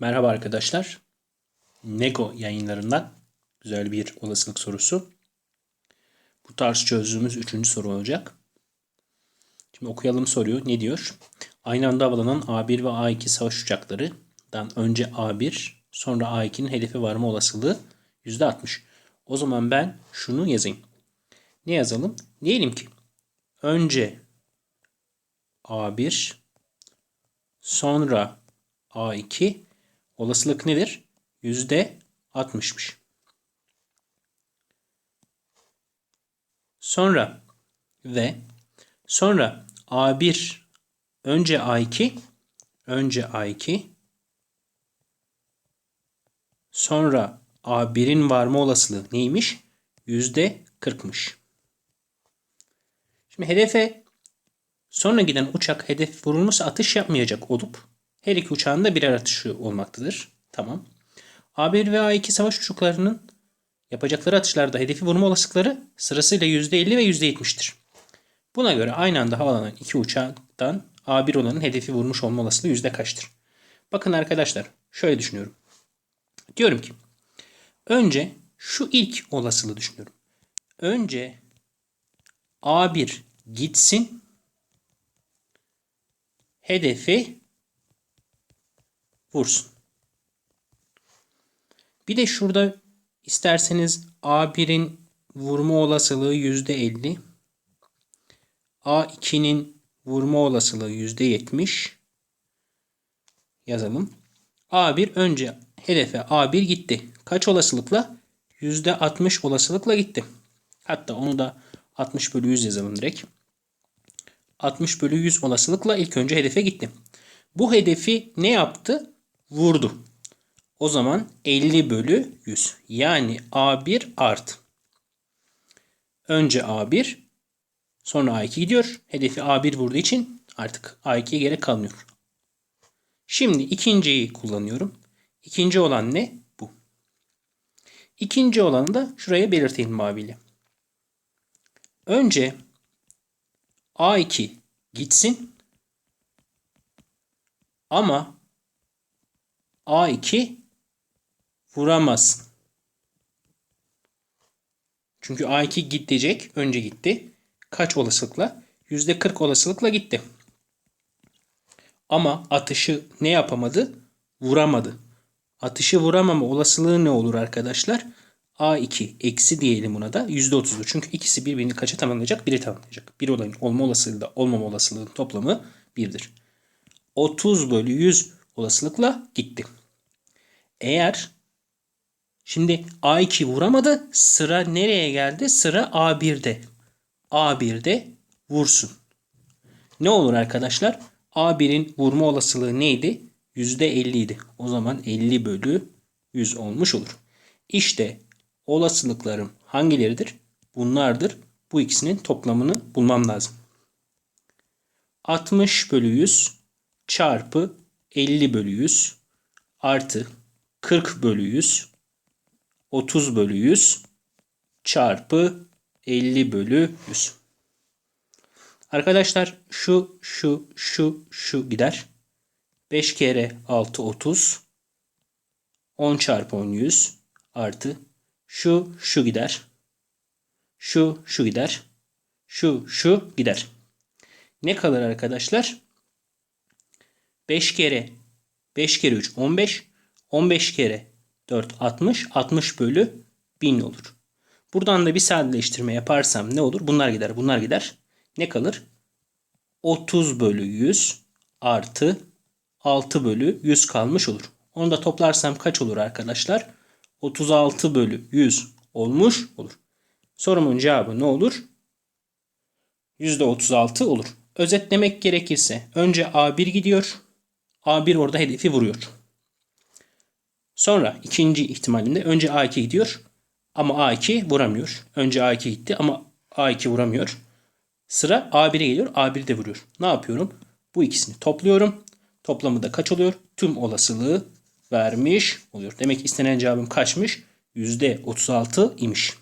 Merhaba arkadaşlar. Nego yayınlarından güzel bir olasılık sorusu. Bu tarz çözdüğümüz üçüncü soru olacak. Şimdi okuyalım soruyu. Ne diyor? Aynı anda havalanan A1 ve A2 savaş uçaklarından önce A1 sonra A2'nin hedefe varma olasılığı %60. O zaman ben şunu yazayım. Ne yazalım? Diyelim ki önce A1 sonra A2 olasılık nedir? Yüzde 60'mış. Sonra ve sonra A1 önce A2 önce A2 sonra A1'in varma olasılığı neymiş? Yüzde 40'mış. Şimdi hedefe sonra giden uçak hedef vurulmuşsa atış yapmayacak olup her iki uçağın da birer atışı olmaktadır. Tamam. A1 ve A2 savaş uçaklarının yapacakları atışlarda hedefi vurma olasılıkları sırasıyla %50 ve %70'tir. Buna göre aynı anda havalanan iki uçaktan A1 olanın hedefi vurmuş olma olasılığı yüzde kaçtır? Bakın arkadaşlar şöyle düşünüyorum. Diyorum ki önce şu ilk olasılığı düşünüyorum. Önce A1 gitsin hedefi vursun. Bir de şurada isterseniz A1'in vurma olasılığı %50. A2'nin vurma olasılığı %70. Yazalım. A1 önce hedefe A1 gitti. Kaç olasılıkla? %60 olasılıkla gitti. Hatta onu da 60 bölü 100 yazalım direkt. 60 bölü 100 olasılıkla ilk önce hedefe gitti. Bu hedefi ne yaptı? Vurdu. O zaman 50 bölü 100. Yani A1 artı. Önce A1 sonra A2 gidiyor. Hedefi A1 vurduğu için artık A2'ye gerek kalmıyor. Şimdi ikinciyi kullanıyorum. İkinci olan ne? Bu. İkinci olanı da şuraya belirteyim maviyle. Önce A2 gitsin ama A2 vuramazsın. Çünkü A2 gidecek. Önce gitti. Kaç olasılıkla? %40 olasılıkla gitti. Ama atışı ne yapamadı? Vuramadı. Atışı vuramama olasılığı ne olur arkadaşlar? A2 eksi diyelim buna da %30'dur. Çünkü ikisi birbirini kaça tamamlayacak? Biri tamamlayacak. Bir olayın olma olasılığı da olmama olasılığının toplamı 1'dir. 30 bölü 100 olasılıkla gitti. Eğer şimdi A2 vuramadı sıra nereye geldi? Sıra A1'de. A1'de vursun. Ne olur arkadaşlar? A1'in vurma olasılığı neydi? %50 idi. O zaman 50 bölü 100 olmuş olur. İşte olasılıklarım hangileridir? Bunlardır. Bu ikisinin toplamını bulmam lazım. 60 bölü 100 çarpı 50 bölü 100 artı 40 bölü 100 30 bölü 100 çarpı 50 bölü 100. Arkadaşlar şu şu şu şu gider. 5 kere 6 30 10 çarpı 10 100 artı şu şu gider. Şu şu gider. Şu şu gider. Ne kalır arkadaşlar? 5 kere 5 kere 3 15. 15 kere 4 60. 60 bölü 1000 olur. Buradan da bir sadeleştirme yaparsam ne olur? Bunlar gider bunlar gider. Ne kalır? 30 bölü 100 artı 6 bölü 100 kalmış olur. Onu da toplarsam kaç olur arkadaşlar? 36 bölü 100 olmuş olur. Sorumun cevabı ne olur? %36 olur. Özetlemek gerekirse önce A1 gidiyor. A1 orada hedefi vuruyor. Sonra ikinci ihtimalinde önce A2 gidiyor ama A2 vuramıyor. Önce A2 gitti ama A2 vuramıyor. Sıra A1'e geliyor. A1 de vuruyor. Ne yapıyorum? Bu ikisini topluyorum. Toplamı da kaç oluyor? Tüm olasılığı vermiş oluyor. Demek istenen cevabım kaçmış? %36 imiş.